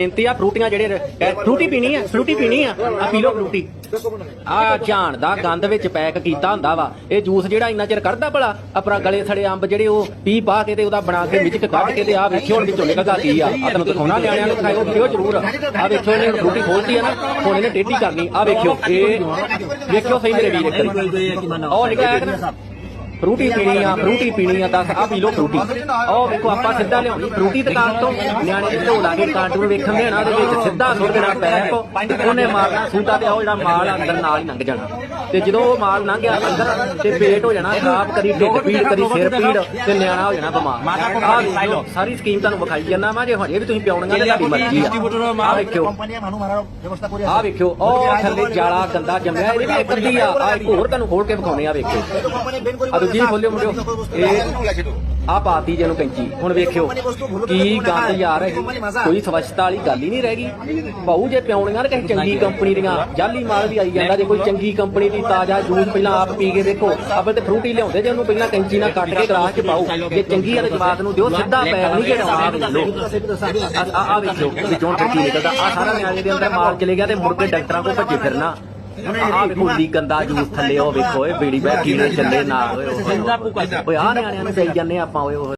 ਬੇਨਤੀ ਆ, ਫਰੂਟੀਆਂ ਜਿਹੜੇ ਫਰੂਟੀ ਪੀਣੀ ਆ, ਫਰੂਟੀ ਪੀਣੀ ਆ ਆ ਪੀ ਲਓ ਫਰੂਟੀ। ਆ ਝਾਣ ਦਾ ਗੰਦ ਵਿੱਚ ਪੈਕ ਕੀਤਾ ਹੁੰਦਾ ਵਾ। ਇਹ ਜੂਸ ਜਿਹੜਾ ਇੰਨਾ ਚਿਰ ਕੱਢਦਾ ਭਲਾ, ਆਪਣਾ ਗਲੇ ਥੜੇ ਅੰਬ ਜਿਹੜੇ ਉਹ ਪੀ ਪਾ ਕੇ ਤੇ ਉਹਦਾ ਬਣਾ ਕੇ ਮਿਚਕ ਕੱਢ ਕੇ ਤੇ ਆ ਵੇਖਿਓ ਹੁਣ ਵਿੱਚੋਂ ਨਿਕਲਦਾ ਕੀ ਆ। ਆ ਤੁਹਾਨੂੰ ਦਿਖਾਉਣਾ ਨਿਆਣਿਆਂ ਨੂੰ, ਦਿਖਾਇਓ ਪੀਓ ਜ਼ਰੂਰ। ਆ ਵੇਖਿਓ ਇਹਨੇ ਫਰੂਟੀ ਖੋਲਤੀ ਆ ਨਾ, ਹੁਣ ਇਹਨੇ ਟੇਢੀ ਕਰਨੀ। ਆ ਵੇਖਿਓ, ਇਹ ਵੇਖਿਓ ਸਹੀ ਮੇਰੇ ਵੀਰ ਇੱਕ ਉਹ ਨਿਕਲਿਆ ਫਰੂਟੀ ਪੀਣੀ ਆ ਫਰੂਟੀ ਪੀਣੀ ਆ ਤਾਂ ਆ ਪੀ ਲੋ ਫਰੂਟੀ। ਆਹ ਵੇਖੋ ਆਪਾਂ ਸਿੱਧਾ ਲਿਆਉਣੀ ਫਰੂਟੀ ਦੁਕਾਨ ਤੋਂ। ਨਿਆਣੇ ਦੇ ਢੋਲਾ ਦੇ ਕਾਰਟੂਨ ਵੇਖਣ ਦੇਣਾ ਉਹਦੇ ਵਿੱਚ ਸਿੱਧਾ ਸੁੱਟ ਦੇਣਾ ਪੈਪ ਉਹਨੇ ਮਾਰਨਾ ਸੂਟਾ ਤੇ ਉਹ ਜਿਹੜਾ ਮਾਲ ਅੰਦਰ ਨਾਲ ਹੀ ਲੰਘ ਜਾਣਾ। ਤੇ ਜਦੋਂ ਉਹ ਮਾਲ ਲੰਘ ਗਿਆ ਅੰਦਰ ਤੇ ਪੇਟ ਹੋ ਜਾਣਾ ਖਰਾਬ ਕਦੀ ਢਿੱਡ ਪੀੜ ਕਦੀ ਸਿਰ ਪੀੜ ਤੇ ਨਿਆਣਾ ਹੋ ਜਾਣਾ ਬਿਮਾਰ। ਸਾਰੀ ਸਕੀਮ ਤੁਹਾਨੂੰ ਵਿਖਾਈ ਜਾਂਦਾ ਮੈਂ ਜੇ ਹਜੇ ਵੀ ਤੁਸੀਂ ਪਿਆਉਣੀਆਂ ਤੇ ਮਰਜ਼ੀ ਆ। ਆ। ਵੇਖਿਓ ਆਹ ਵੇਖਿਓ ਉਹ ਥੱਲੇ ਜਾਲਾ ਗੰਦਾ ਜੰਮਿਆ ਇਹ ਵੀ ਇੱਕ ਅੱਧੀ ਆ ਆ ਹੋਰ ਤੁਹਾਨੂੰ ਖੋਲ ਕੇ ਵਿਖਾਉਣੇ ਆ ਵੇਖਿਓ ਜੀ ਖੋਲਿਓ ਮੁੰਡਿਓ। ਇਹ ਆ ਪਾਤੀ ਜੀ ਨੂੰ ਕੈਂਚੀ। ਹੁਣ ਵੇਖਿਓ ਕੀ ਗੰਦ ਯਾਰ ਇਹ? ਕੋਈ ਸਵੱਛਤਾ ਵਾਲੀ ਗੱਲ ਹੀ ਨਹੀਂ ਰਹਿ ਗਈ। ਭਾਊ ਜੇ ਪਿਉਣੀਆਂ ਨਾ ਕਿਸੇ ਚੰਗੀ ਕੰਪਨੀ ਦੀਆਂ। ਜਾਲੀ ਮਾਲ ਵੀ ਆਈ ਜਾਂਦਾ ਜੇ ਕੋਈ ਚੰਗੀ ਕੰਪਨੀ ਦੀ ਤਾਜ਼ਾ ਜੂਸ ਪਹਿਲਾਂ ਆਪ ਪੀ ਕੇ ਦੇਖੋ ਆਪਾਂ ਤੇ ਫਰੂਟੀ ਲਿਆਉਂਦੇ ਜੇ ਉਹਨੂੰ ਪਹਿਲਾਂ ਕੈਂਚੀ ਨਾਲ ਕੱਟ ਕੇ ਗਲਾਸ 'ਚ ਪਾਓ। ਜੇ ਚੰਗੀ ਆ ਤੇ ਜਵਾਦ ਨੂੰ ਦਿਓ ਸਿੱਧਾ ਪੈਰ ਨਹੀਂ ਜਿਹੜਾ ਆ ਆ ਵੇਖੋ ਵਿੱਚੋਂ ਕੀ ਨਿਕਲਦਾ। ਆ ਸਾਰਾ ਨਿਆਣੇ ਦੇ ਅੰਦਰ ਮਾਲ ਚਲੇ ਗਿਆ ਤੇ ਮੁਰਗੇ ਡਾਕਟਰਾਂ ਕੋਲ ਭੱਜੇ ਫਿਰਨਾ। ਆ ਵੇਖੋ ਗੰਦਾ ਜੂਸ ਥੱਲੇ ਉਹ ਵੇਖੋ ਇਹ ਬੀੜੀ ਬੈ ਕੀੜੇ ਚੱਲੇ ਨਾਲ ਓਏ ਓਏ ਓਏ। ਆ ਨਿਆਣਿਆਂ ਨੂੰ ਦੇਈ ਜਾਂਦੇ ਆਪਾਂ ਓਏ ਓਏ।